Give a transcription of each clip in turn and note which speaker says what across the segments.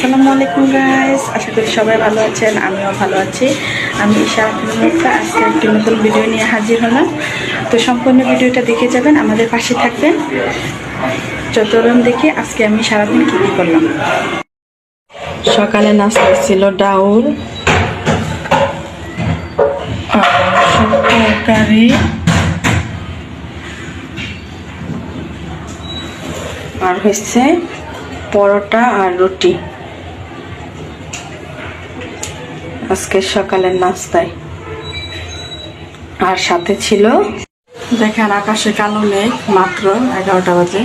Speaker 1: আসসালামু আলাইকুম গাইস আশা করি সবাই ভালো আছেন, আমিও ভালো আছি। আমি ঈশা মুক্তা, আজকে একটি নতুন ভিডিও নিয়ে হাজির হলাম। তো সম্পূর্ণ ভিডিওটা দেখে যাবেন, আমাদের পাশে থাকবেন। চতুরন দেখে আজকে আমি সারাদিন কী কী করলাম। সকালে নাস্তা ছিল ডাউল তরকারি, আর হচ্ছে পরোটা আর রুটি। আজকে সকালের নাস্তায়। আর সাথে ছিল, দেখেন আকাশে কালো মেঘ মাত্র এগারোটা বাজে।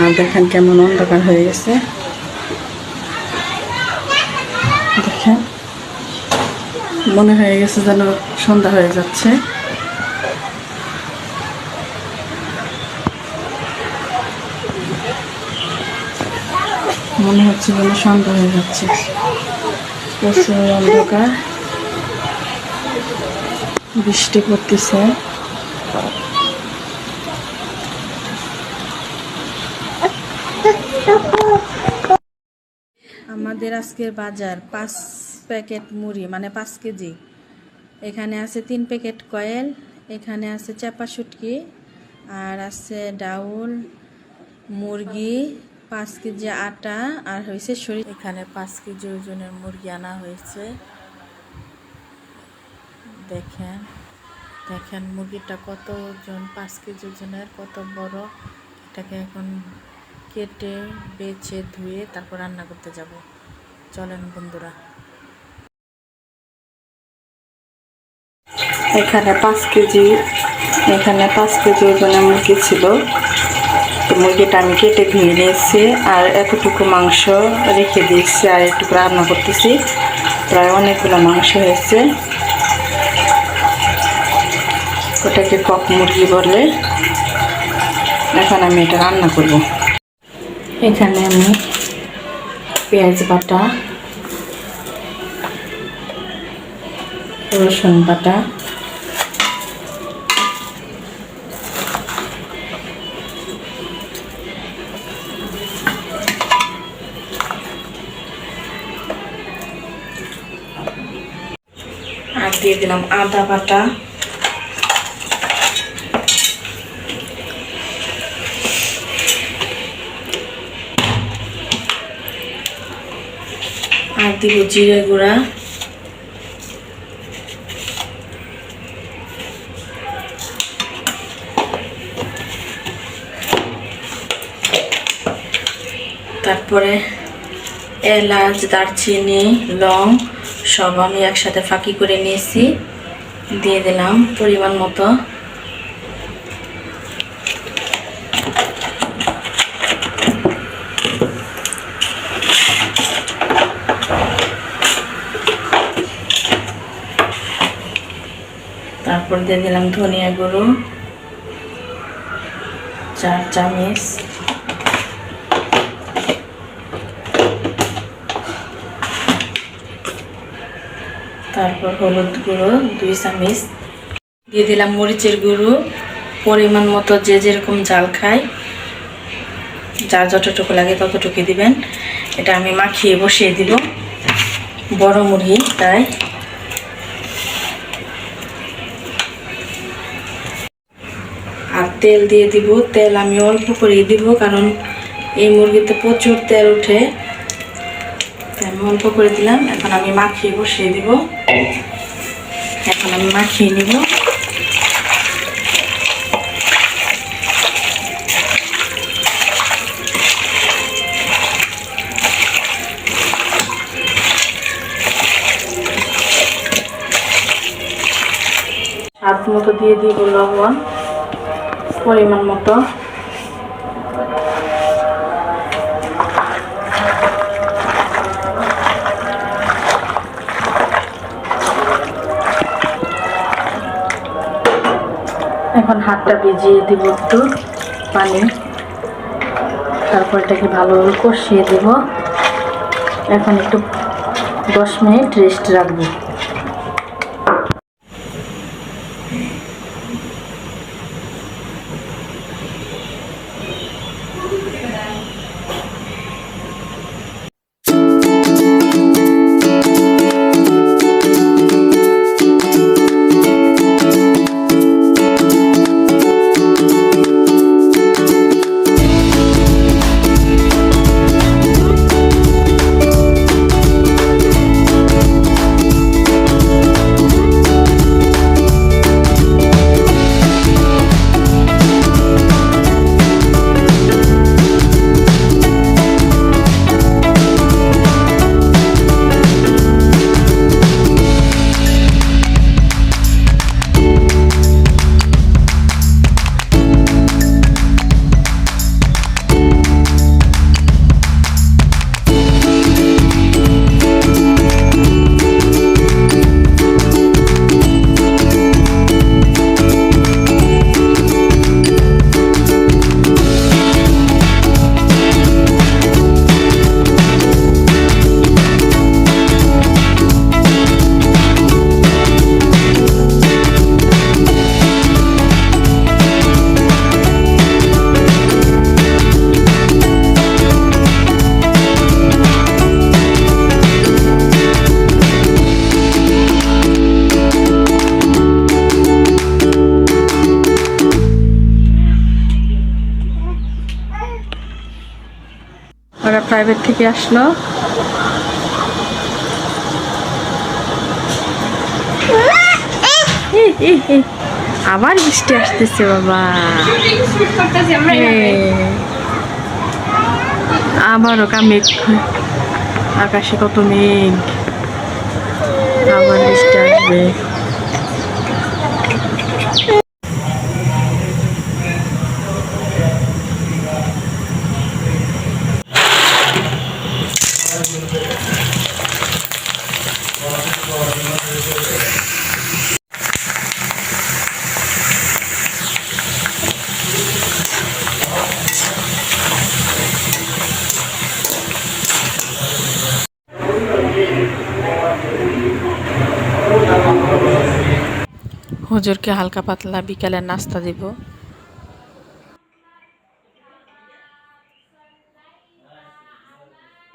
Speaker 1: আর দেখেন কেমন অন্ধকার হয়ে গেছে। দেখেন, মনে হয়ে গেছে যেন সন্ধ্যা হয়ে যাচ্ছে। মনে হচ্ছে যেন সন্ধ্যা হয়ে যাচ্ছে। প্রচুর অন্ধকার। বৃষ্টি পড়তেছে। আমাদের আজকের বাজার পাঁচ প্যাকেট মুড়ি মানে পাঁচ কেজি। এখানে আছে তিন প্যাকেট কয়েল, এখানে আছে চাপা শুটকি, আর আছে ডাউল, মুরগি পাঁচ কেজি আটা আর হয়েছে শরীর। এখানে পাঁচ কেজি ওজনের মুরগি আনা হয়েছে। দেখেন দেখেন মুরগিটা কত ওজন, পাঁচ কেজি ওজনের কত বড়। এটাকে এখন কেটে, বেছে, ধুয়ে তারপর রান্না করতে যাব। চলেন বন্ধুরা। এখানে পাঁচ কেজি, এখানে পাঁচ কেজি ওজনের মুরগি ছিল। মুরগিটা আমি কেটে ধুয়ে নিয়েছি আর এতটুকু মাংস রেখে দিয়েছি আর একটু রান্না করতেছি। প্রায় অনেকগুলো মাংস হয়েছে। ওটাকে কক মুরগি বলে। এখন আমি এটা রান্না করব। এখানে আমি পেঁয়াজ বাটা, রসুন বাটা আর দিয়ে দিলাম আদা বাটা। আর দিব জিরে গুঁড়া। তারপরে এলাচ দারচিনি লং সব আমি একসাথে ফাঁকি করে নিয়েছি। দিয়ে দিলাম পরিমাণ মতো। তারপর দিয়ে দিলাম ধনিয়া গুঁড়ো, চার চামচ। তারপর হলুদ গুঁড়ো, দুই চামচ। দিয়ে দিলাম মরিচের গুঁড়ো। পরিমাণ মতো যে যেরকম জাল খায় যার যতটুকু লাগে ততটুকু দিবেন। এটা আমি মাখিয়ে বসিয়ে দিব। বড় মুরগি, তাই। আর তেল দিয়ে দিব। তেল আমি অল্প করে দিব, কারণ এই মুরগিতে প্রচুর তেল তাই আমি অল্প করে দিলাম। এখন আমি মাখিয়ে বসিয়ে দিব। এখন আমি মাখিয়ে নিব। স্বাদ মতো দিয়ে দিব লবণ পরিমাণ মতো। এখন হাতটা ভিজিয়ে দিব একটু পানি। তারপর এটাকে ভালোভাবে কষিয়ে দেব। এখন একটু দশ মিনিট রেস্ট রাখব। প্রাইভেট থেকে আসলো। আবার বৃষ্টি আসতেছে বাবা। এই, আবারও কা মেঘ। আকাশে কত মেঘ। আবার বৃষ্টি আসবে। হুজুরকে হালকা পাতলা বিকালের নাস্তা দিব।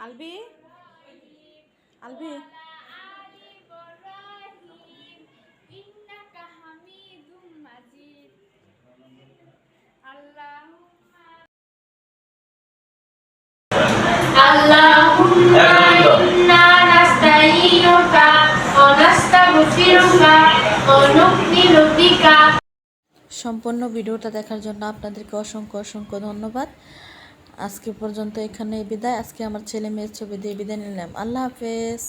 Speaker 1: আলবি? আলবি? সম্পূর্ণ ভিডিওটা দেখার জন্য আপনাদেরকে অসংখ্য অসংখ্য ধন্যবাদ। আজকে পর্যন্ত এখানে বিদায়। আজকে আমার ছেলে মেয়ের ছবি দিয়ে বিদায় নিলাম। আল্লাহ হাফেজ।